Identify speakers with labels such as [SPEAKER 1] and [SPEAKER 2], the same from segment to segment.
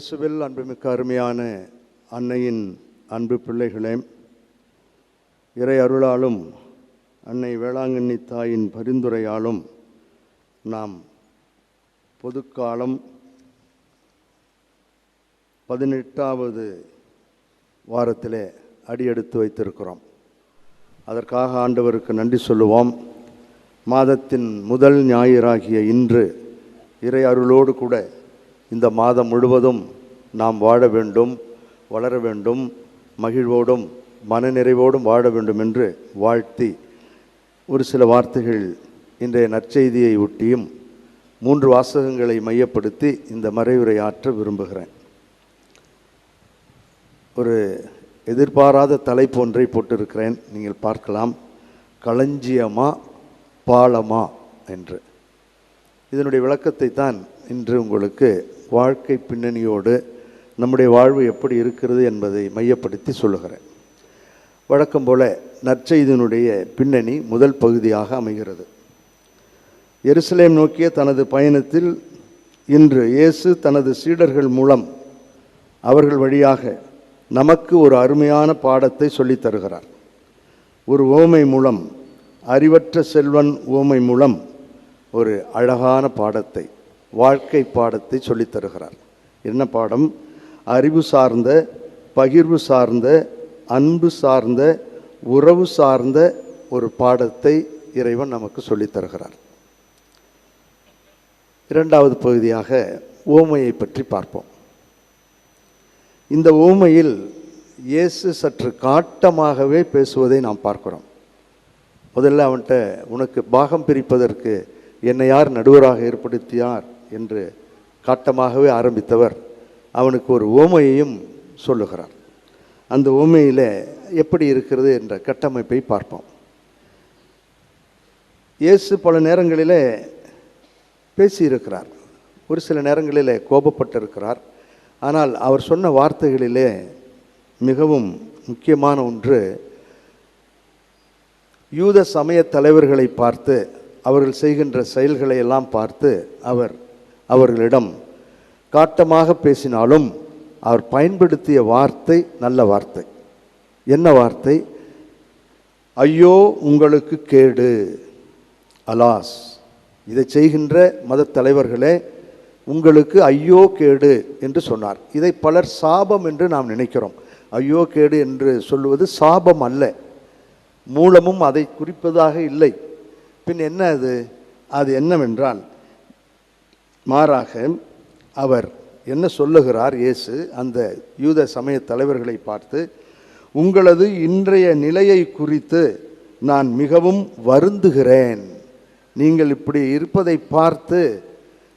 [SPEAKER 1] இயேசுவில் அன்புமிக்க அருமையான அன்னையின் அன்பு பிள்ளைகளே இறை அருளாலும் அன்னை வேளாங்கண்ணி தாயின் பரிந்துரையாலும் நாம் பொதுக்காலம் பதினெட்டாவது வாரத்திலே அடியெடுத்து வைத்திருக்கிறோம். அதற்காக ஆண்டவருக்கு நன்றி சொல்லுவோம். மாதத்தின் முதல் ஞாயிறாகிய இன்று இறை அருளோடு கூட இந்த மாதம் முழுவதும் நாம் வாழ வேண்டும் வளர வேண்டும் மகிழ்வோடும் மனநிறைவோடும் வாழ வேண்டும் என்று வாழ்த்தி ஒரு சில வார்த்தைகள் இன்றைய நற்செய்தியை ஒட்டியும் மூன்று வாசகங்களை மையப்படுத்தி இந்த மறைவுரை ஆற்ற விரும்புகிறேன். ஒரு எதிர்பாராத தலைப்பு ஒன்றை போட்டிருக்கிறேன். நீங்கள் பார்க்கலாம். களஞ்சியமா பாலமா என்று. இதனுடைய விளக்கத்தை தான் இன்று உங்களுக்கு வாழ்க்கை பின்னணியோடு நம்முடைய வாழ்வு எப்படி இருக்கிறது என்பதை மையப்படுத்தி சொல்லுகிறேன். வழக்கம் போல நற்செய்தினுடைய பின்னணி முதல் பகுதியாக அமைகிறது. எருசலேம் நோக்கிய தனது பயணத்தில் இன்று இயேசு தனது சீடர்கள் மூலம் அவர்கள் வழியாக நமக்கு ஒரு அருமையான பாடத்தை சொல்லித் தருகிறார். ஒரு ஓமை மூலம் அறிவற்ற செல்வன் ஓமை மூலம் ஒரு அழகான பாடத்தை வாழ்க்கை பாடத்தை சொல்லித் தருகிறார். என்ன பாடம்? அறிவு சார்ந்த பகிர்வு சார்ந்த அன்பு சார்ந்த உறவு சார்ந்த ஒரு பாடத்தை இறைவன் நமக்கு சொல்லித் தருகிறார். இரண்டாவது பகுதியாக ஓமையை பற்றி பார்ப்போம். இந்த ஓமையில் இயேசு சற்று காட்டமாகவே பேசுவதை நாம் பார்க்கிறோம். முதல்ல அவன்கிட்ட உனக்கு பாகம் பிரிப்பதற்கு என்னை யார் நடுவராக ஏற்படுத்தியார் என்று காட்டமாகவே ஆரம்பித்தவர் அவனுக்கு ஒரு ஓமையையும் சொல்லுகிறார். அந்த ஓமையில் எப்படி இருக்கிறது என்ற கட்டமைப்பை பார்ப்போம். இயேசு பல நேரங்களிலே பேசியிருக்கிறார். ஒரு சில நேரங்களிலே கோபப்பட்டிருக்கிறார். ஆனால் அவர் சொன்ன வார்த்தைகளிலே மிகவும் முக்கியமான ஒன்று யூத சமய தலைவர்களை பார்த்து அவர்கள் செய்கின்ற செயல்களை எல்லாம் பார்த்து அவர் அவர்களிடம் காட்டமாக பேசினாலும் அவர் பயன்படுத்திய வார்த்தை நல்ல வார்த்தை. என்ன வார்த்தை? ஐயோ உங்களுக்கு கேடு. அலாஸ். இதை செய்கின்ற மத தலைவர்களே உங்களுக்கு ஐயோ கேடு என்று சொன்னார். இதை பலர் சாபம் என்று நாம் நினைக்கிறோம். ஐயோ கேடு என்று சொல்லுவது சாபம் அல்ல. மூலமும் அதை குறிப்பதாக இல்லை. பின் என்ன அது? அது என்னவென்றால் மாறாக அவர் என்ன சொல்லுகிறார் இயேசு அந்த யூத சமய தலைவர்களை பார்த்து உங்களது இன்றைய நிலையை குறித்து நான் மிகவும் வருந்துகிறேன். நீங்கள் இப்படி இருப்பதை பார்த்து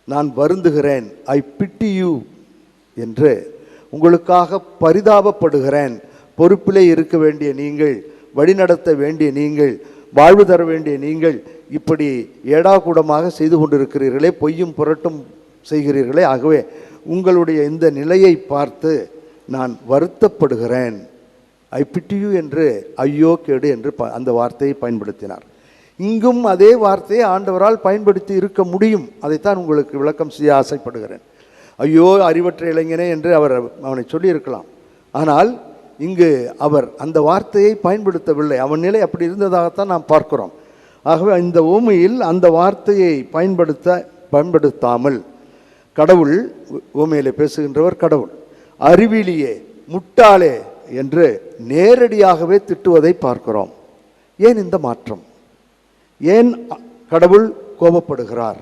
[SPEAKER 1] நான் வருந்துகிறேன். ஐ பிட்டி யூ என்று உங்களுக்காக பரிதாபப்படுகிறேன். பொறுப்பிலே இருக்க வேண்டிய நீங்கள் வழிநடத்த வேண்டிய நீங்கள் வாழ்வு தர வேண்டிய நீங்கள் இப்படி ஏடாகூடமாக செய்து கொண்டிருக்கிறீர்களே. பொய்யும் புரட்டும் செய்கிறீர்களே. ஆகவே உங்களுடைய இந்த நிலையை பார்த்து நான் வருத்தப்படுகிறேன். ஐ பிட்டியூ என்று ஐயோ கேடு என்று ப அந்த வார்த்தையை பயன்படுத்தினார். இங்கும் அதே வார்த்தையை ஆண்டவரால் பயன்படுத்தி இருக்க முடியும். அதைத்தான் உங்களுக்கு விளக்கம் செய்ய ஆசைப்படுகிறேன். ஐயோ அறிவற்ற இளைஞனே என்று அவர் அவனை சொல்லியிருக்கலாம். ஆனால் இங்கு அவர் அந்த வார்த்தையை பயன்படுத்தவில்லை. அவன் நிலை அப்படி இருந்ததாகத்தான் நாம் பார்க்கிறோம். ஆகவே இந்த ஊமையில் அந்த வார்த்தையை பயன்படுத்த பயன்படுத்தாமல் கடவுள் ஊமையில் பேசுகின்றவர் கடவுள். அறிவிலியே முட்டாளே என்று நேரடியாகவே திட்டுவதை பார்க்கிறோம். ஏன் இந்த மாற்றம்? ஏன் கடவுள் கோபப்படுகிறார்?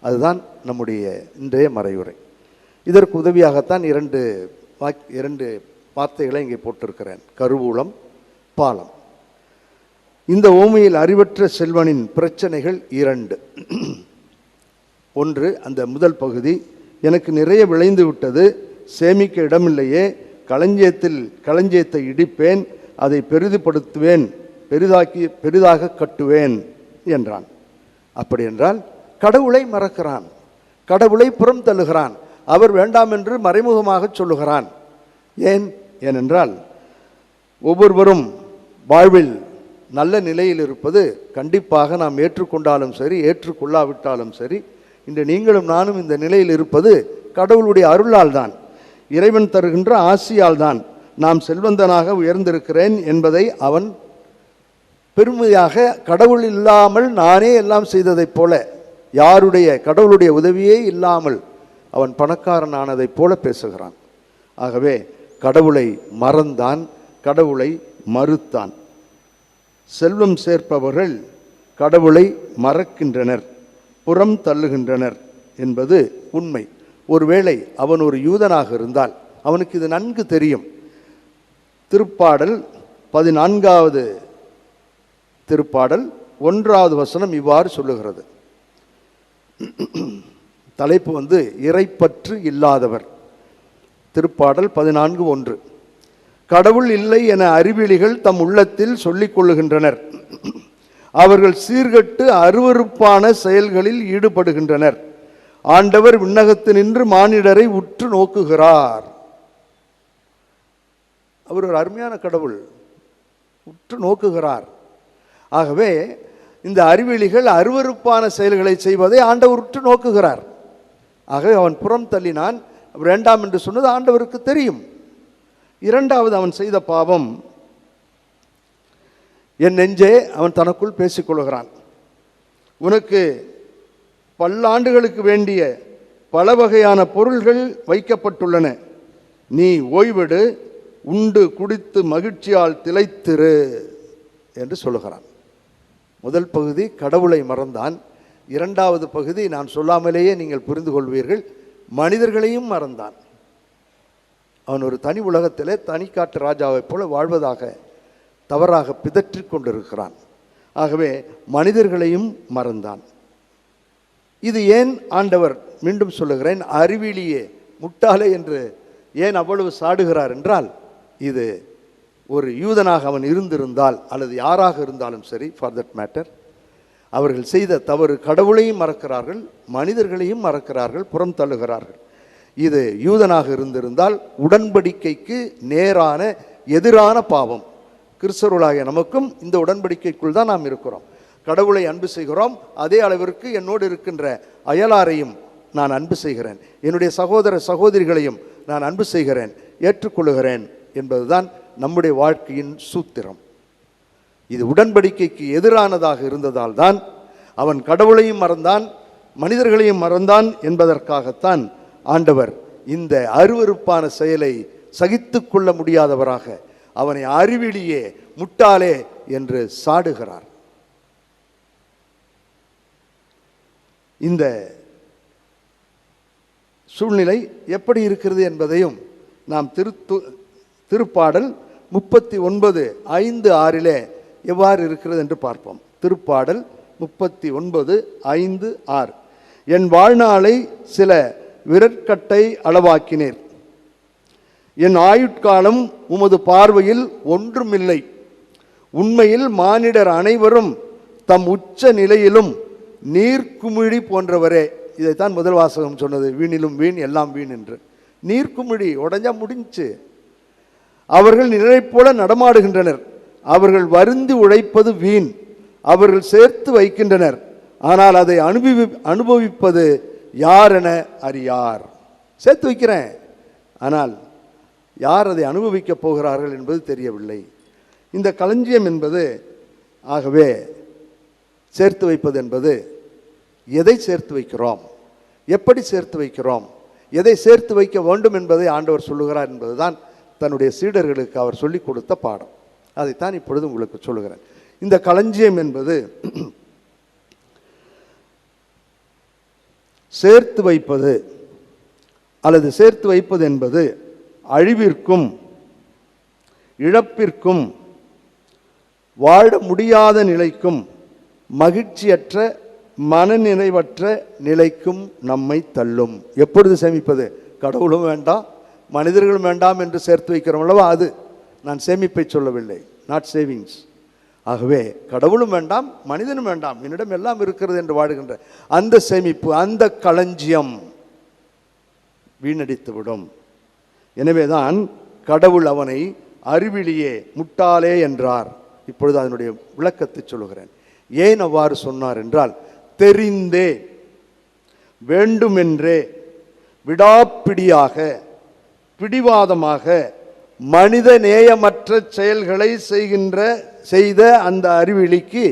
[SPEAKER 1] அதுதான் நம்முடைய இன்றைய மறைவுரை இதற்கு உதவியாகத்தான் இரண்டு வாக் இரண்டு வார்த்தைகளை இங்கே போட்டிருக்கிறேன். கருவூலம் பாலம். இந்த ஓமையில் அறிவற்ற செல்வனின் பிரச்சனைகள் இரண்டு. ஒன்று அந்த முதல் பகுதி. எனக்கு நிறைய விளைந்து விட்டது. சேமிக்க இடமில்லையே. களஞ்சியத்தில் களஞ்சியத்தை இடிப்பேன். அதை பெரிதுபடுத்துவேன். பெரிதாக்கி பெரிதாக கட்டுவேன் என்றான். அப்படி என்றால் கடவுளை மறக்கிறான். கடவுளை புறம் தள்ளுகிறான். அவர் வேண்டாம் என்று மறைமுகமாக சொல்லுகிறான். ஏன்? ஏனென்றால் ஒவ்வொருவரும் வாழ்வில் நல்ல நிலையில் இருப்பது கண்டிப்பாக நாம் ஏற்றுக்கொண்டாலும் சரி ஏற்றுக்கொள்ளாவிட்டாலும் சரி இன்று நீங்களும் நானும் இந்த நிலையில் இருப்பது கடவுளுடைய அருளால் தான் இறைவன் தருகின்ற ஆசியால் தான் நாம் செல்வந்தனாக உயர்ந்திருக்கிறேன் என்பதை அவன் பெருமையாக கடவுள் இல்லாமல் நானே எல்லாம் செய்ததைப் போல யாருடைய கடவுளுடைய உதவியே இல்லாமல் அவன் பணக்காரன் ஆனதைப் போல பேசுகிறான். ஆகவே கடவுளை மறந்தான் கடவுளை மறுத்தான். செல்வம் சேர்ப்பவர்கள் கடவுளை மறக்கின்றனர். புறம் தள்ளுகின்றனர் என்பது உண்மை. ஒருவேளை அவன் ஒரு யூதனாக இருந்தால் அவனுக்கு இது நன்கு தெரியும். திருப்பாடல் பதினான்காவது திருப்பாடல் ஒன்றாவது வசனம் இவ்வாறு சொல்லுகிறது. தலைப்பு வந்து இறைப்பற்று இல்லாதவர். திருப்பாடல் பதினான்கு ஒன்று. கடவுள் இல்லை என அறிவிலிகள் தம் உள்ளத்தில் சொல்லிக் கொள்ளுகின்றனர். அவர்கள் சீர்கட்டு அருவருப்பான செயல்களில் ஈடுபடுகின்றனர். ஆண்டவர் விண்ணகத்து நின்று மானிடரை உற்று நோக்குகிறார். அவர் ஒரு அருமையான கடவுள். உற்று நோக்குகிறார். ஆகவே இந்த அறிவெளிகள் அருவருப்பான செயல்களை செய்வதை ஆண்டவர் உற்று நோக்குகிறார். ஆகவே அவன் புறம் தள்ளினான். வேண்டாம் என்று சொன்னது ஆண்டவருக்கு தெரியும். இரண்டாவது அவன் செய்த பாவம். என் நெஞ்சே அவன் தனக்குள் பேசிக்கொள்கிறான். உனக்கு பல்லாண்டுகளுக்கு வேண்டிய பல வகையான பொருள்கள் வைக்கப்பட்டுள்ளன. நீ ஓய்வெடு உண்டு குடித்து மகிழ்ச்சியால் திளைத்திரு என்று சொல்லுகிறான். முதல் பகுதி கடவுளை மறந்தான். இரண்டாவது பகுதி நான் சொல்லாமலேயே நீங்கள் புரிந்து கொள்வீர்கள். மனிதர்களையும் மறந்தான். அவன் ஒரு தனி உலகத்திலே தனிக்காட்டு ராஜாவைப் போல வாழ்வதாக தவறாக பிதற்றிக் கொண்டிருக்கிறான். ஆகவே மனிதர்களையும் மறந்தான். இது ஏன் ஆண்டவர் மீண்டும் சொல்லுகிறேன் அறிவிலியே முட்டாளே என்று ஏன் அவ்வளவு சாடுகிறார் என்றால் இது ஒரு யூதனாக அவன் இருந்திருந்தால் அல்லது யாராக இருந்தாலும் சரி ஃபார் தட் மேட்டர் அவர்கள் செய்த தவறு கடவுளையும் மறக்கிறார்கள் மனிதர்களையும் மறக்கிறார்கள் புறம் தள்ளுகிறார்கள். இது யூதனாக இருந்திருந்தால் உடன்படிக்கைக்கு நேரான எதிரான பாவம். கிறிஸ்தவர்களாகிய நமக்கும் இந்த உடன்படிக்கைக்குள் தான் நாம் இருக்கிறோம். கடவுளை அன்பு செய்கிறோம். அதே அளவிற்கு என்னோடு இருக்கின்ற அயலாரையும் நான் அன்பு செய்கிறேன். என்னுடைய சகோதர சகோதரிகளையும் நான் அன்பு செய்கிறேன். ஏற்றுக்கொள்ளுகிறேன் என்பதுதான் நம்முடைய வாழ்க்கையின் சூத்திரம். இது உடன்படிக்கைக்கு எதிரானதாக இருந்ததால் தான் அவன் கடவுளையும் மறந்தான் மனிதர்களையும் மறந்தான் என்பதற்காகத்தான் ஆண்டவர் இந்த அருவருப்பான செயலை சகித்து கொள்ள முடியாதவராக அவனை அறிவிலியே முட்டாளே என்று சாடுகிறார். இந்த சூழ்நிலை எப்படி இருக்கிறது என்பதையும் நாம் திருத்து திருப்பாடல் முப்பத்தி ஒன்பது ஐந்து ஆறிலே எவ்வாறு இருக்கிறது என்று பார்ப்போம். திருப்பாடல் முப்பத்தி ஒன்பது ஐந்து ஆறு. என் வாழ்நாளை சில விரற்கட்டை அளவாக்கினீர். என் ஆயுட்காலம் உமது பார்வையில் ஒன்றுமில்லை. உண்மையில் மானிடர் அனைவரும் தம் உச்ச நிலையிலும் நீர்க்குமிழி போன்றவரே. இதைத்தான் முதல் வாசகம் சொன்னது வீணிலும் வீண் எல்லாம் வீண் என்று. நீர்க்குமிழி உடஞ்சா முடிஞ்சு. அவர்கள் நிழலைப் போல நடமாடுகின்றனர். அவர்கள் வருந்தி உழைப்பது வீண். அவர்கள் சேர்த்து வைக்கின்றனர். ஆனால் அதை அனுபவி அனுபவிப்பது யார் என அறியார். சேர்த்து வைக்கிறேன். ஆனால் யார் அதை அனுபவிக்கப் போகிறார்கள் என்பது தெரியவில்லை. இந்த களஞ்சியம் என்பது ஆகவே சேர்த்து வைப்பது என்பது எதை சேர்த்து வைக்கிறோம்? எப்படி சேர்த்து வைக்கிறோம்? எதை சேர்த்து வைக்க வேண்டும் என்பதை ஆண்டவர் சொல்லுகிறார் என்பதுதான் தன்னுடைய சீடர்களுக்கு அவர் சொல்லிக் கொடுத்த பாடம். அதைத்தான் இப்பொழுது உங்களுக்கு சொல்லுகிறேன். இந்த களஞ்சியம் என்பது சேர்த்து வைப்பது அல்லது சேர்த்து வைப்பது என்பது அழிவிற்கும் இழப்பிற்கும் வாழ முடியாத நிலைக்கும் மகிழ்ச்சியற்ற மனநிறைவற்ற நிலைக்கும் நம்மை தள்ளும். எப்பொழுது சேமிப்பது? கடவுளும் வேண்டாம் மனிதர்களும் வேண்டாம் என்று சேர்த்து வைக்கிறோம் அல்லவா? அது நான் சேமிப்பை சொல்லவில்லை. நாட் சேவிங்ஸ் ஆகவே கடவுளும் வேண்டாம் மனிதனும் வேண்டாம் என்னிடம் எல்லாம் இருக்கிறது என்று வாழுகின்ற அந்த சேமிப்பு அந்த களஞ்சியம் வீணடித்துவிடும். எனவேதான் கடவுள் அவனை அறிவிலியே முட்டாளே என்றார். இப்பொழுது அதனுடைய விளக்கத்தை சொல்லுகிறேன். ஏன் அவ்வாறு சொன்னார் என்றால் தெரிந்தே வேண்டுமென்றே விடாப்பிடியாக பிடிவாதமாக மனித நேயமற்ற செயல்களை செய்கின்ற செய்த அந்த அறிவிலிக்கு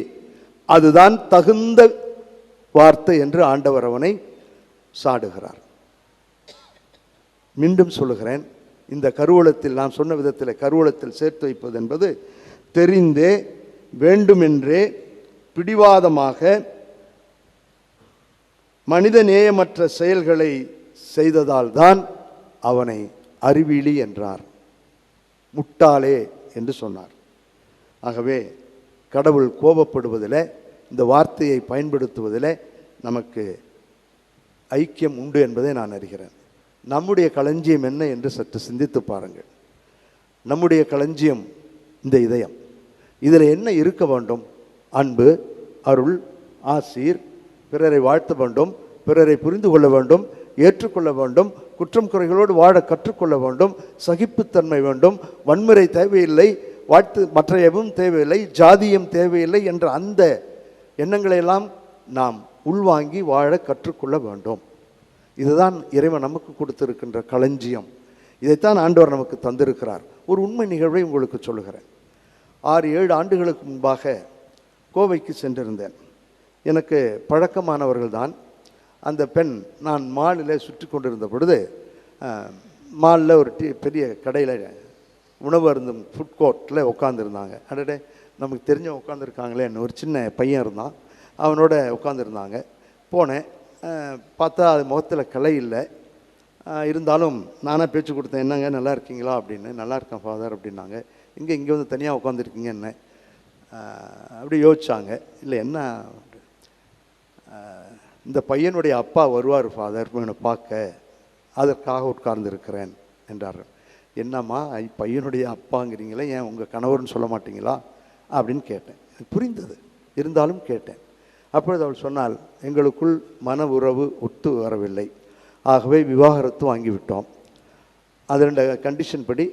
[SPEAKER 1] அதுதான் தகுந்த வார்த்தை என்று ஆண்டவர் அவனை சாடுகிறார். மீண்டும் சொல்லுகிறேன் இந்த கருவூலத்தில் நான் சொன்ன விதத்தில் கருவூலத்தில் சேர்த்து வைப்பது என்பது தெரிந்தே வேண்டுமென்றே பிடிவாதமாக மனித நேயமற்ற செயல்களை செய்ததால்தான் அவனை அறிவிலி என்றார். முட்டாளே என்று சொன்னார். ஆகவே கடவுள் கோபப்படுவதில் இந்த வார்த்தையை பயன்படுத்துவதில் நமக்கு ஐக்கியம் உண்டு என்பதை நான் அறிகிறேன். நம்முடைய களஞ்சியம் என்ன என்று சற்று சிந்தித்து பாருங்கள். நம்முடைய களஞ்சியம் இந்த இதயம். இதில் என்ன இருக்க வேண்டும்? அன்பு அருள் ஆசீர் பிறரை வாழ்த்த வேண்டும் பிறரை புரிந்து கொள்ள வேண்டும் ஏற்றுக்கொள்ள வேண்டும் குற்றம் குறைகளோடு வாழ கற்றுக்கொள்ள வேண்டும் சகிப்புத்தன்மை வேண்டும் வன்முறை தேவையில்லை வாழ்த்து மற்ற எதுவும் தேவையில்லை ஜாதியம் தேவையில்லை என்ற அந்த எண்ணங்களையெல்லாம் நாம் உள்வாங்கி வாழ கற்றுக்கொள்ள வேண்டும். இதுதான் இறைவன் நமக்கு கொடுத்திருக்கின்ற களஞ்சியம். இதைத்தான் ஆண்டவர் நமக்கு தந்திருக்கிறார். ஒரு உண்மை நிகழ்வை உங்களுக்கு சொல்லுகிறேன். ஆறு ஏழு ஆண்டுகளுக்கு முன்பாக கோவைக்கு சென்றிருந்தேன். எனக்கு பழக்கமானவர்கள் தான் அந்த பெண் நான் மாலில் சுற்றி கொண்டிருந்த பொழுது மாலில் ஒரு டீ பெரிய கடையில் உணவு அருந்தும் ஃபுட் கோர்ட்டில் உட்காந்துருந்தாங்க அடடே நமக்கு தெரிஞ்ச உட்காந்துருக்காங்களேன்னு ஒரு சின்ன பையன் இருந்தான். அவனோட உட்காந்துருந்தாங்க போனேன். பார்த்தா அது முகத்தில் கலை இல்லை. இருந்தாலும் நானாக பேச்சு கொடுத்தேன் என்னங்க நல்லா இருக்கீங்களா? அப்படின்னு. நல்லா இருக்கேன் ஃபாதர் அப்படின்னாங்க. இங்கே இங்கே வந்து தனியாக உட்காந்துருக்கீங்க என்ன? அப்படி யோசிச்சாங்க. இல்லை என்ன? இந்த பையனுடைய அப்பா வருவார் ஃபாதர் என்னை பார்க்க. அதற்காக உட்கார்ந்துருக்கிறேன் என்றார் என்னம்மா பையனுடைய அப்பாங்கிறீங்களே ஏன் உங்கள் கணவர்னு சொல்ல மாட்டீங்களா? அப்படின்னு கேட்டேன். எனக்கு புரிந்தது. இருந்தாலும் கேட்டேன். அப்பொழுது அவள் சொன்னால் எங்களுக்குள் மன உறவு ஒத்து வரவில்லை. ஆகவே விவாகரத்து வாங்கிவிட்டோம். அதனுடைய கண்டிஷன் படி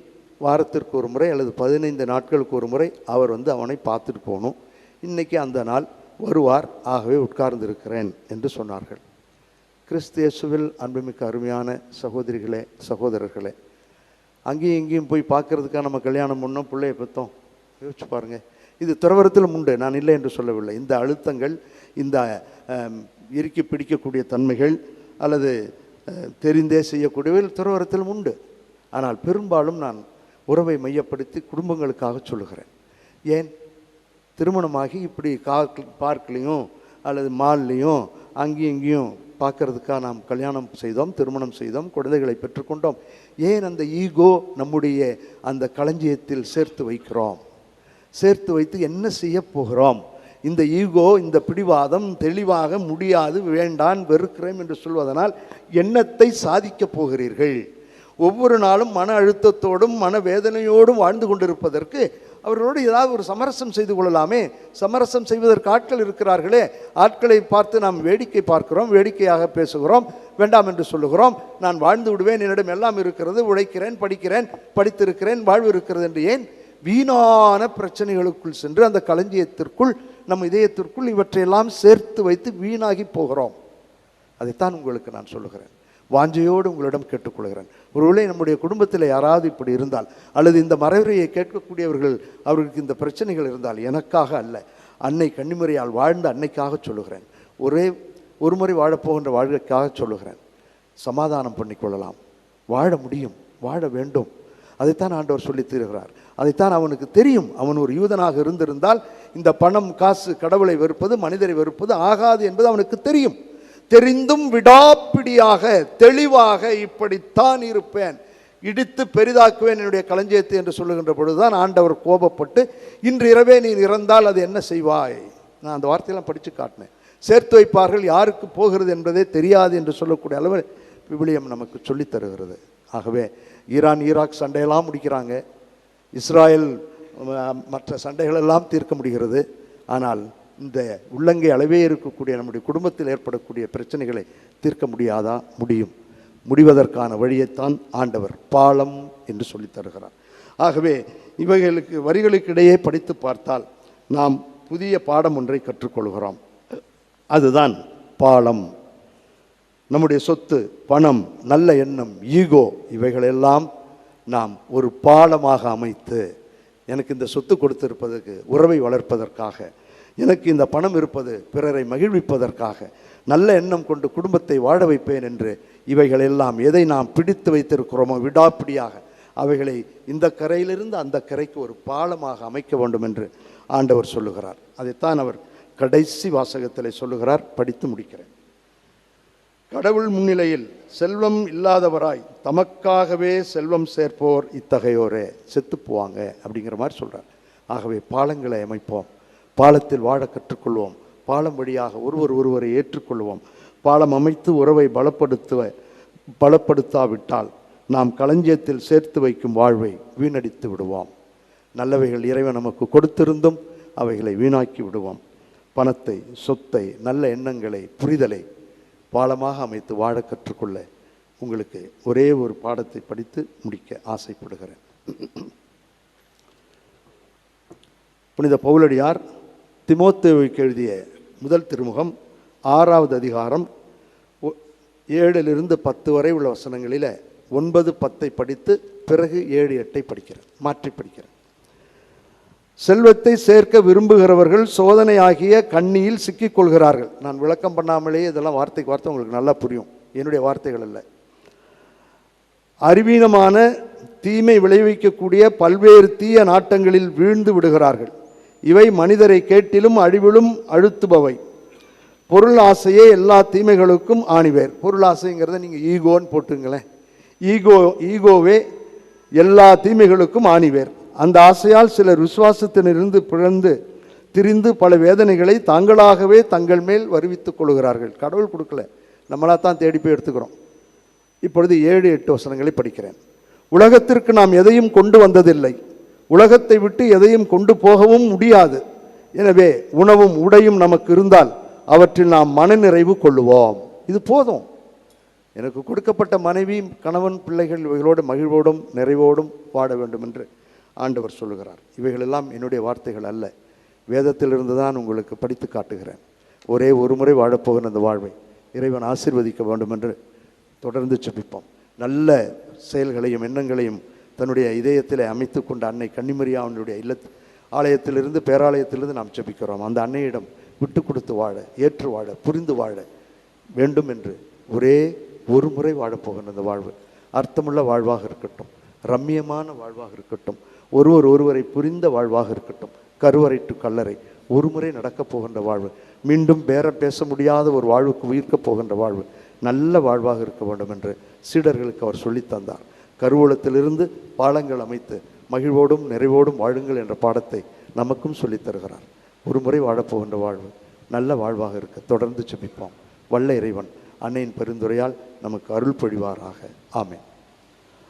[SPEAKER 1] வாரத்திற்கு ஒரு முறை அல்லது பதினைந்து நாட்களுக்கு ஒரு முறை அவர் வந்து அவனை பார்த்துட்டு போகணும். இன்றைக்கி அந்த நாள் வருவார் ஆகவே உட்கார்ந்திருக்கிறேன் என்று சொன்னார்கள். கிறிஸ்தியேசுவில் அன்புமிக்க அருமையான சகோதரிகளே சகோதரர்களே அங்கேயும் இங்கேயும் போய் பார்க்கறதுக்காக நம்ம கல்யாணம் பண்ணோம் பிள்ளைய பெற்றோம். யோசிச்சு பாருங்கள் இது துறவரத்திலும் உண்டு. நான் இல்லை என்று சொல்லவில்லை. இந்த அழுத்தங்கள் இந்த இறுக்கி பிடிக்கக்கூடிய தன்மைகள் அல்லது தெரிந்தே செய்யக்கூடியவை துறவரத்திலும் உண்டு. ஆனால் பெரும்பாலும் நான் உறவை மையப்படுத்தி குடும்பங்களுக்காக சொல்லுகிறேன். ஏன்? திருமணமாகி இப்படி கா பார்க்லேயும் அல்லது மால்லையும் அங்கேயும் இங்கேயும் பார்க்கறதுக்காக நாம் கல்யாணம் செய்தோம் திருமணம் செய்தோம் குழந்தைகளை பெற்றுக்கொண்டோம் ஏன் அந்த ஈகோ நம்முடைய அந்த களஞ்சியத்தில் சேர்த்து வைக்கிறோம்? சேர்த்து வைத்து என்ன செய்ய போகிறோம்? இந்த ஈகோ இந்த பிடிவாதம் தெளிவாக முடியாது வேண்டான் வெறுக்கிறேன் என்று சொல்வதனால் எண்ணத்தை சாதிக்கப் போகிறீர்கள். ஒவ்வொரு நாளும் மன அழுத்தத்தோடும் மன வேதனையோடும் வாழ்ந்து கொண்டிருப்பதற்கு அவர்களோடு ஏதாவது ஒரு சமரசம் செய்து கொள்ளலாமே. சமரசம் செய்வதற்கு ஆட்கள் இருக்கிறார்களே. ஆட்களை பார்த்து நாம் வேடிக்கை பார்க்கிறோம் வேடிக்கையாக பேசுகிறோம் வேண்டாம் என்று சொல்லுகிறோம். நான் வாழ்ந்து விடுவேன் என்னிடம் எல்லாம் இருக்கிறது உழைக்கிறேன் படிக்கிறேன் படித்திருக்கிறேன் வாழ்வு இருக்கிறது என்று ஏன் வீணான பிரச்சனைகளுக்குள் சென்று அந்த களஞ்சியத்திற்குள் நம் இதயத்திற்குள் இவற்றையெல்லாம் சேர்த்து வைத்து வீணாகி போகிறோம். அதைத்தான் உங்களுக்கு நான் சொல்லுகிறேன். வாஞ்சையோடு உங்களிடம் கேட்டுக்கொள்கிறேன். ஒருவேளை நம்முடைய குடும்பத்தில் யாராவது இப்படி இருந்தால் அல்லது இந்த மறைவுரையை கேட்கக்கூடியவர்கள் அவர்களுக்கு இந்த பிரச்சனைகள் இருந்தால் எனக்காக அல்ல அன்னை கன்னிமுறையால் வாழ்ந்த அன்னைக்காக சொல்லுகிறேன். ஒரே ஒரு முறை வாழப்போகின்ற வாழ்க்கைக்காக சொல்லுகிறேன். சமாதானம் பண்ணிக்கொள்ளலாம் வாழ முடியும் வாழ வேண்டும். அதைத்தான் ஆண்டவர் சொல்லித் தருகிறார். அதைத்தான் அவனுக்கு தெரியும். அவன் ஒரு யூதனாக இருந்திருந்தால் இந்த பணம் காசு கடவுளை வெறுப்பது மனிதரை வெறுப்பது ஆகாது என்பது அவனுக்கு தெரியும். தெரிந்தும் விடாப்பிடியாக தெளிவாக இப்படித்தான் இருப்பேன். இடித்து பெரிதாக்குவேன் என்னுடைய களஞ்சியத்தை என்று சொல்லுகின்ற பொழுதுதான் ஆண்டவர் கோபப்பட்டு இன்று இரவே நீ இறந்தால் அது என்ன செய்வாய்? நான் அந்த வார்த்தையெல்லாம் படித்து காட்டினேன். சேர்த்து வைப்பார்கள் யாருக்கு போகிறது என்பதே தெரியாது என்று சொல்லக்கூடிய அளவு விவிலியம் நமக்கு சொல்லித் தருகிறது. ஆகவே ஈரான் ஈராக் சண்டையெல்லாம் முடிக்கிறாங்க. இஸ்ராயல் மற்ற சண்டைகளெல்லாம் தீர்க்க முடிகிறது. ஆனால் இந்த உள்ளங்கை அளவே இருக்கக்கூடிய நம்முடைய குடும்பத்தில் ஏற்படக்கூடிய பிரச்சனைகளை தீர்க்க முடியாதா? முடியும். முடிவதற்கான வழியைத்தான் ஆண்டவர் பாலம் என்று சொல்லித் தருகிறார். ஆகவே இவைகளுக்கு வரிகளுக்கிடையே படித்து பார்த்தால் நாம் புதிய பாடம் ஒன்றை கற்றுக்கொள்கிறோம். அதுதான் பாலம். நம்முடைய சொத்து பணம் நல்ல எண்ணம் ஈகோ இவைகளெல்லாம் நாம் ஒரு பாலமாக அமைத்து எனக்கு இந்த சொத்து கொடுத்திருப்பதற்கு உறவை வளர்ப்பதற்காக எனக்கு இந்த பணம் இருப்பது பிறரை மகிழ்விப்பதற்காக நல்ல எண்ணம் கொண்டு குடும்பத்தை வாழ வைப்பேன் என்று இவைகளெல்லாம் எதை நாம் பிடித்து வைத்திருக்கிறோமோ விடாப்பிடியாக அவைகளை இந்த கரையிலிருந்து அந்த கரைக்கு ஒரு பாலமாக அமைக்க வேண்டும் என்று ஆண்டவர் சொல்லுகிறார். அதைத்தான் அவர் கடைசி வாசகத்தில் சொல்லுகிறார் படித்து முடிக்கிறேன். கடவுள் முன்னிலையில் செல்வம் இல்லாதவராய் தமக்காகவே செல்வம் சேர்ப்போர் இத்தகையோரே. செத்துப்புவாங்க அப்படிங்கிற மாதிரி சொல்கிறார் ஆகவே பாலங்களை அமைப்போம். பாலத்தில் வாழ கற்றுக்கொள்வோம். பாலம் வழியாக ஒருவர் ஒருவரை ஏற்றுக்கொள்வோம். பாலம் அமைத்து உறவை பலப்படுத்துவ பலப்படுத்தாவிட்டால் நாம் களஞ்சியத்தில் சேர்த்து வைக்கும் வாழ்வை வீணடித்து விடுவோம். நல்லவைகள் இறைவன் நமக்கு கொடுத்திருந்தும் அவைகளை வீணாக்கி விடுவோம். பணத்தை சொத்தை நல்ல எண்ணங்களை புரிதலை பாலமாக அமைத்து வாழ கற்றுக்கொள்ள உங்களுக்கு ஒரே ஒரு பாடத்தை படித்து முடிக்க ஆசைப்படுகிறேன். புனித பவுலடியார் திமோத்தேவுக்கு எழுதிய முதல் திருமுகம் ஆறாவது அதிகாரம் ஒ- ஏழிலிருந்து பத்து வரை உள்ள வசனங்களில் ஒன்பது பத்தை படித்து பிறகு ஏழு எட்டை படிக்கிறேன் மாற்றி படிக்கிறேன். செல்வத்தை சேர்க்க விரும்புகிறவர்கள் சோதனை ஆகிய கண்ணியில் சிக்கிக்கொள்கிறார்கள். நான் விளக்கம் பண்ணாமலேயே இதெல்லாம் வார்த்தைக்கு வார்த்தை உங்களுக்கு நல்லா புரியும். என்னுடைய வார்த்தைகள் அல்ல. அறிவீனமான தீமை விளைவிக்கக்கூடிய பல்வேறு தீய நாட்டங்களில் வீழ்ந்து விடுகிறார்கள். இவை மனிதரை கேட்டிலும் அழிவிலும் அழுத்துபவை. பொருள் ஆசையே எல்லா தீமைகளுக்கும் ஆணிவேர். பொருள் ஆசைங்கிறத நீங்கள் ஈகோன்னு போட்டுங்களேன். ஈகோ ஈகோவே எல்லா தீமைகளுக்கும் ஆணிவேர். அந்த ஆசையால் சிலர் விசுவாசத்திலிருந்து பிறந்து திரிந்து பல வேதனைகளை தாங்களாகவே தங்கள் மேல் வருவித்துக் கொள்கிறார்கள். கடவுள் கொடுக்கல. நம்மளாக தான் தேடி போய் எடுத்துக்கிறோம். இப்பொழுது ஏழு எட்டு வசனங்களை படிக்கிறேன். உலகத்திற்கு நாம் எதையும் கொண்டு வந்ததில்லை. உலகத்தை விட்டு எதையும் கொண்டு போகவும் முடியாது. எனவே உணவும் உடையும் நமக்கு இருந்தால் அவற்றில் நாம் மனநிறைவு கொள்ளுவோம். இது போதும். எனக்கு கொடுக்கப்பட்ட மனைவி கணவன் பிள்ளைகள் இவர்களோடு மகிழ்வோடும் நிறைவோடும் வாட வேண்டும் என்று ஆண்டவர் சொல்லுகிறார். இவைகளெல்லாம் என்னுடைய வார்த்தைகள் அல்ல. வேதத்திலிருந்து தான் உங்களுக்கு படித்து காட்டுகிறேன். ஒரே ஒரு முறை வாழப்போகிற அந்த வாழ்வை இறைவன் ஆசிர்வதிக்க வேண்டும் என்று தொடர்ந்து செபிப்போம் நல்ல செயல்களையும் எண்ணங்களையும் தன்னுடைய இதயத்தில் அமைத்து கொண்ட அன்னை கன்னிமரியாவுடைய இல்ல ஆலயத்திலிருந்து பேராலயத்திலிருந்து நாம் செபிக்கிறோம் அந்த அன்னையிடம் விட்டு கொடுத்து வாழ ஏற்று வாழ புரிந்து வாழ வேண்டும் என்று ஒரே ஒரு முறை வாழப்போகிற அந்த வாழ்வு அர்த்தமுள்ள வாழ்வாக இருக்கட்டும். ரம்மியமான வாழ்வாக இருக்கட்டும். ஒருவர் ஒருவரை புரிந்த வாழ்வாக இருக்கட்டும். கருவறை டு கல்லறை. ஒரு முறை நடக்கப் போகின்ற வாழ்வு. மீண்டும் பேர பேச முடியாத ஒரு வாழ்வுக்கு உயிர்க்கப் போகின்ற வாழ்வு. நல்ல வாழ்வாக இருக்க வேண்டும் என்று சீடர்களுக்கு அவர் சொல்லித்தந்தார் கருவூலத்திலிருந்து பாலங்கள் அமைத்து மகிழ்வோடும் நிறைவோடும் வாழுங்கள் என்ற பாடத்தை நமக்கும் சொல்லித் தருகிறார். ஒரு முறை வாழப்போகின்ற வாழ்வு. நல்ல வாழ்வாக இருக்க தொடர்ந்து செபிப்போம் வல்ல இறைவன் அன்னையின் பரிந்துரையால் நமக்கு அருள் பொழிவாராக ஆமேன்.